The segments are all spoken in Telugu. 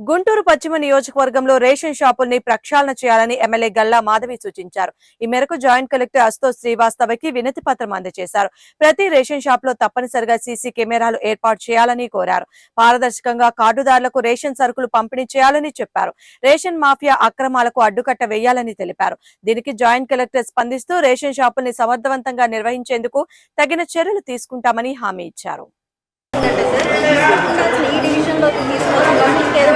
గుంటూరు పశ్చిమ నియోజకవర్గంలో రేషన్ షాపుల్ని ప్రక్షాళన చేయాలని ఎమ్మెల్యే గల్లా మాధవి సూచించారు. ఈ మేరకు జాయింట్ కలెక్టర్ అస్తో శ్రీవాస్తవకి వినతి పత్రం అందజేశారు. ప్రతి రేషన్ షాప్లో తప్పనిసరిగా సీసీ కెమెరాలు ఏర్పాటు చేయాలని కోరారు. పారదర్శకంగా కార్డుదారులకు రేషన్ సరుకులు పంపిణీ చేయాలని చెప్పారు. రేషన్ మాఫియా అక్రమాలకు అడ్డుకట్ట వేయాలని తెలిపారు. దీనికి జాయింట్ కలెక్టర్ స్పందిస్తూ రేషన్ షాపుల్ని సమర్థవంతంగా నిర్వహించేందుకు తగిన చర్యలు తీసుకుంటామని హామీ ఇచ్చారు. ఈ తీసుకోవాలి ఏదో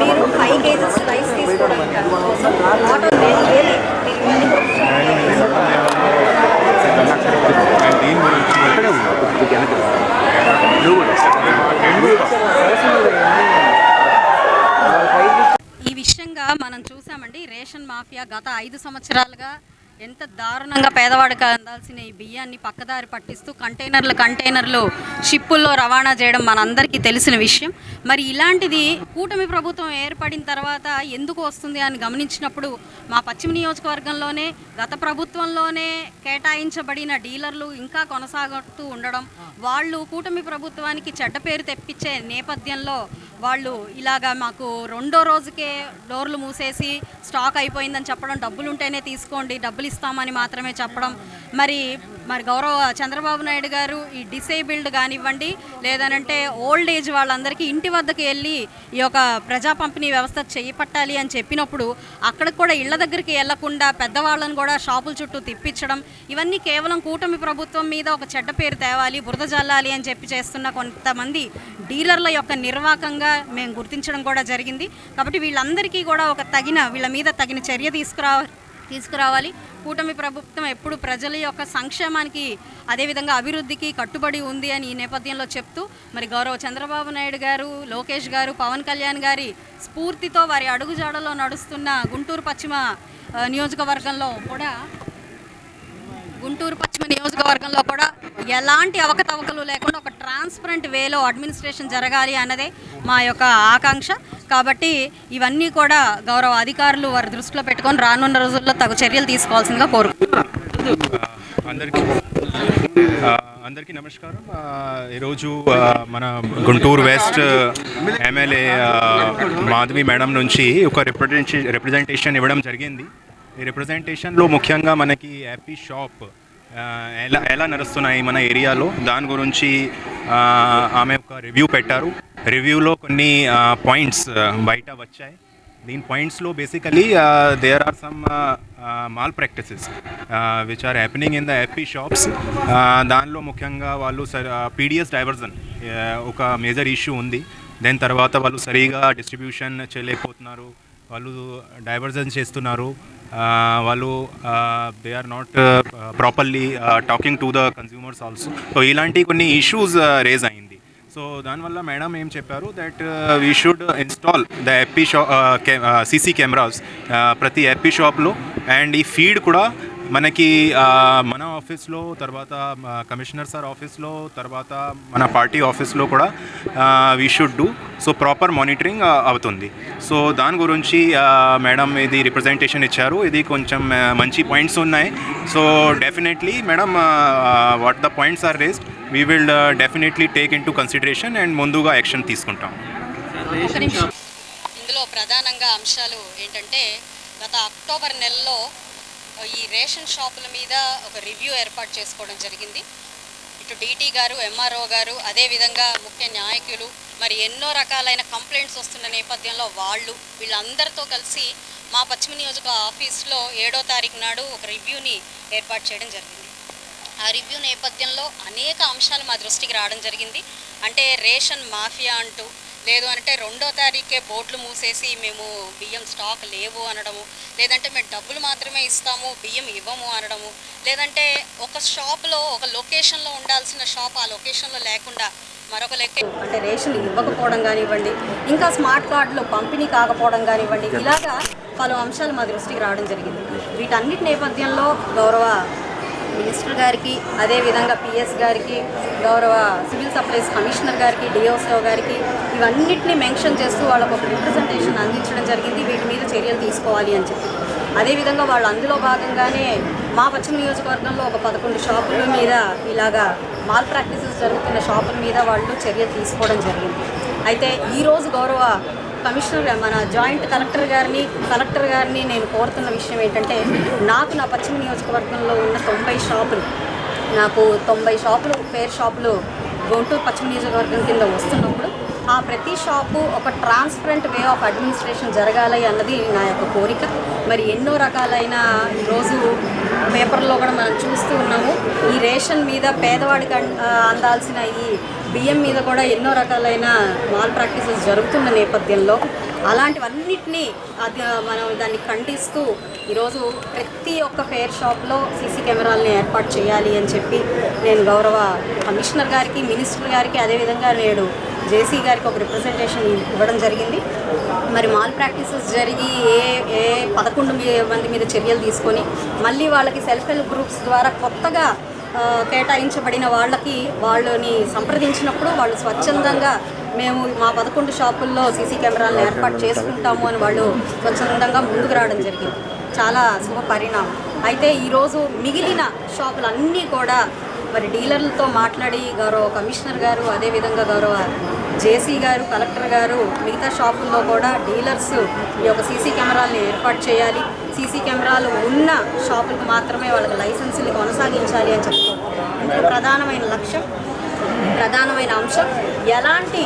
మీరు ఫైవ్ కేజెస్ రైస్ తీసుకోవడం కోసం ఈ విషయంగా మనం చూసామండి రేషన్ మాఫియా గత ఐదు సంవత్సరాలుగా ఎంత దారుణంగా పేదవాడికి అందాల్సిన ఈ బియ్యాన్ని పక్కదారి పట్టిస్తూ కంటైనర్లు కంటైనర్లు షిప్పుల్లో రవాణా చేయడం మనందరికీ తెలిసిన విషయం. మరి ఇలాంటిది కూటమి ప్రభుత్వం ఏర్పడిన తర్వాత ఎందుకు వస్తుంది అని గమనించినప్పుడు మా పశ్చిమ నియోజకవర్గంలోనే గత ప్రభుత్వంలోనే కేటాయించబడిన డీలర్లు ఇంకా కొనసాగుతూ ఉండడం వాళ్ళు కూటమి ప్రభుత్వానికి చెడ్డ పేరు తెప్పించే నేపథ్యంలో వాళ్ళు ఇలాగా మాకు రెండో రోజుకే డోర్లు మూసేసి స్టాక్ అయిపోయిందని చెప్పడం డబ్బులు ఉంటేనే తీసుకోండి డబ్బులు ఇస్తామని మాత్రమే చెప్పడం. మరి మరి గౌరవ చంద్రబాబు నాయుడు గారు ఈ డిసేబుల్డ్ కానివ్వండి లేదనంటే ఓల్డ్ ఏజ్ వాళ్ళందరికీ ఇంటి వద్దకు వెళ్ళి ఈ యొక్క ప్రజా పంపిణీ వ్యవస్థ చేపట్టాలి అని చెప్పినప్పుడు అక్కడికి కూడా ఇళ్ళ దగ్గరికి వెళ్ళకుండా పెద్దవాళ్ళని కూడా షాపుల చుట్టూ తిప్పించడం ఇవన్నీ కేవలం కూటమి ప్రభుత్వం మీద ఒక చెడ్డ పేరు తేవాలి బురద జల్లాలి అని చెప్పి చేస్తున్న కొంతమంది డీలర్ల యొక్క నిర్వాకంగా మేము గుర్తించడం కూడా జరిగింది. కాబట్టి వీళ్ళందరికీ కూడా ఒక తగిన వీళ్ళ మీద తగిన చర్య తీసుకురా తీసుకురావాలి. కూటమి ప్రభుత్వం ఎప్పుడు ప్రజల యొక్క సంక్షేమానికి అదేవిధంగా అభివృద్ధికి కట్టుబడి ఉంది అని ఈ నేపథ్యంలో చెప్తూ మరి గౌరవ చంద్రబాబు నాయుడు గారు లోకేష్ గారు పవన్ కళ్యాణ్ గారి స్ఫూర్తితో వారి అడుగుజాడలో నడుస్తున్న గుంటూరు పశ్చిమ నియోజకవర్గంలో కూడా గుంటూరు పశ్చిమ నియోజకవర్గంలో కూడా ఎలాంటి అవకతవకలు లేకుండా ఒక ట్రాన్స్పరెంట్ వేలో అడ్మినిస్ట్రేషన్ జరగాలి అన్నదే మా యొక్క ఆకాంక్ష. కాబట్టి ఇవన్నీ కూడా గౌరవ అధికారులు వారి దృష్టిలో పెట్టుకొని రానున్న రోజుల్లో తగు చర్యలు తీసుకోవాల్సిందిగా కోరుకుంటున్నాను అందరికీ నమస్కారం. ఈరోజు మన Guntur west MLA Madhavi madam నుంచి ఒక రిప్రజెంటే రిప్రజెంటేషన్ ఇవ్వడం జరిగింది. రిప్రజెంటేషన్లో ముఖ్యంగా మనకి హ్యాపీ షాప్ ఎలా ఎలా నడుస్తున్నాయి మన ఏరియాలో? దాని గురించి ఆమె ఒక రివ్యూ పెట్టారు. రివ్యూలో కొన్ని పాయింట్స్ బయట వచ్చాయి. దీని పాయింట్స్లో basically there are some malpractices which are happening in the happy shops దానిలో ముఖ్యంగా వాళ్ళు పీడిఎస్ డైవర్జన్ ఒక మేజర్ ఇష్యూ ఉంది. దాని తర్వాత వాళ్ళు సరిగా డిస్ట్రిబ్యూషన్ చేయలేకపోతున్నారు. వాళ్ళు డైవర్జన్ చేస్తున్నారు. వాళ్ళు they are not properly talking to the consumers also so ఇలాంటి కొన్ని ఇష్యూస్ రేజ్ అయింది. సో దానివల్ల మేడం ఏం చెప్పారు? That we should install the FP shop CC cameras ప్రతి ఎప్పీ షాప్లో అండ్ ఈ ఫీడ్ కూడా మనకి మన ఆఫీస్లో తర్వాత కమిషనర్ సార్ ఆఫీస్లో తర్వాత మన పార్టీ ఆఫీస్లో కూడా we should do so proper monitoring అవుతుంది. సో దాని గురించి మేడం ఇది రిప్రజెంటేషన్ ఇచ్చారు. ఇది కొంచెం మంచి పాయింట్స్ ఉన్నాయి. So definitely madam what the points are raised we will definitely take into consideration and ముందుగా యాక్షన్ తీసుకుంటాం. ఇందులో ప్రధానంగా అంశాలు ఏంటంటే గత అక్టోబర్ నెలలో ఈ రేషన్ షాపుల మీద ఒక రివ్యూ ఏర్పాటు చేసుకోవడం జరిగింది. ఇటు డీటీ గారు ఎంఆర్ఓ గారు అదేవిధంగా ముఖ్య నాయకులు మరి ఎన్నో రకాలైన కంప్లైంట్స్ వస్తున్న నేపథ్యంలో వాళ్ళు వీళ్ళందరితో కలిసి మా పశ్చిమ నియోజక ఆఫీస్లో ఏడో తారీఖు నాడు ఒక రివ్యూని ఏర్పాటు చేయడం జరిగింది. ఆ రివ్యూ నేపథ్యంలో అనేక అంశాలు మా దృష్టికి రావడం జరిగింది. అంటే రేషన్ మాఫియా అంటూ లేదు అంటే రెండో తారీఖే బోట్లు మూసేసి మేము బియ్యం స్టాక్ లేవు అనడము లేదంటే మేము డబ్బులు మాత్రమే ఇస్తాము బియ్యం ఇవ్వము అనడము లేదంటే ఒక షాప్లో ఒక లొకేషన్లో ఉండాల్సిన షాప్ ఆ లొకేషన్లో లేకుండా మరొక లెక్క అంటే రేషన్ ఇవ్వకపోవడం కానివ్వండి ఇంకా స్మార్ట్ కార్డులు పంపిణీ కాకపోవడం కానివ్వండి ఇలాగా పలు అంశాలు మా దృష్టికి రావడం జరిగింది. వీటన్నిటి నేపథ్యంలో గౌరవ మినిస్టర్ గారికి అదేవిధంగా పిఎస్ గారికి గౌరవ సివిల్ సప్లైస్ కమిషనర్ గారికి డిఓసో గారికి ఇవన్నిటిని మెన్షన్ చేస్తూ వాళ్ళకు ఒక రిప్రజెంటేషన్ అందించడం జరిగింది. వీటి మీద చర్యలు తీసుకోవాలి అని చెప్పి. అదేవిధంగా వాళ్ళు అందులో భాగంగానే మా పశ్చిమ నియోజకవర్గంలో ఒక పదకొండు షాపుల మీద ఇలాగా మాల్ ప్రాక్టీసెస్ జరుగుతున్న షాపుల మీద వాళ్ళు చర్యలు తీసుకోవడం జరిగింది. అయితే ఈరోజు గౌరవ కమిషనర్ మన జాయింట్ కలెక్టర్ గారిని కలెక్టర్ గారిని నేను కోరుతున్న విషయం ఏంటంటే నాకు నా పశ్చిమ నియోజకవర్గంలో ఉన్న తొంభై షాపులు నాకు తొంభై షాపులు పేర్ షాపులు గుంటూరు పశ్చిమ నియోజకవర్గం కింద వస్తున్నప్పుడు ప్రతి షాపు ఒక ట్రాన్స్పరెంట్ వే ఆఫ్ అడ్మినిస్ట్రేషన్ జరగాలి అన్నది నా యొక్క కోరిక. మరి ఎన్నో రకాలైన ఈరోజు పేపర్లో కూడా మనం చూస్తూ ఉన్నాము. ఈ రేషన్ మీద పేదవాడికి అందాల్సిన ఈ బియ్యం మీద కూడా ఎన్నో రకాలైన మాల్ ప్రాక్టీసెస్ జరుగుతున్న నేపథ్యంలో అలాంటివన్నిటినీ అది మనం దాన్ని ఖండిస్తూ ఈరోజు ప్రతి ఒక్క ఫేర్ షాప్లో సీసీ కెమెరాలని ఏర్పాటు చేయాలి అని చెప్పి నేను గౌరవ కమిషనర్ గారికి మినిస్టర్ గారికి అదేవిధంగా నేడు జేసీ గారికి ఒక రిప్రజెంటేషన్ ఇవ్వడం జరిగింది. మరి మాల్ ప్రాక్టీసెస్ జరిగి ఏ ఏ పదకొండు మంది మీద చర్యలు తీసుకొని మళ్ళీ వాళ్ళకి సెల్ఫ్ హెల్ప్ గ్రూప్స్ ద్వారా కొత్తగా కేటాయించబడిన వాళ్ళకి వాళ్ళని సంప్రదించినప్పుడు వాళ్ళు స్వచ్ఛందంగా మేము మా పదకొండు షాపుల్లో సీసీ కెమెరాలను ఏర్పాటు చేసుకుంటాము అని వాళ్ళు స్వచ్ఛందంగా ముందుకు రావడం జరిగింది. చాలా శుభ పరిణామం అయితే ఈరోజు మిగిలిన షాపులన్నీ కూడా మరి డీలర్లతో మాట్లాడి గౌరవ కమిషనర్ గారు అదేవిధంగా గౌరవ జేసీ గారు కలెక్టర్ గారు మిగతా షాపుల్లో కూడా డీలర్స్ ఈ యొక్క సీసీ కెమెరాలను ఏర్పాటు చేయాలి. సీసీ కెమెరాలు ఉన్న షాపులకు మాత్రమే వాళ్ళకి లైసెన్సులు కొనసాగించాలి అని చెప్తారు ఇందులో ప్రధానమైన లక్ష్యం ప్రధానమైన అంశం. ఎలాంటి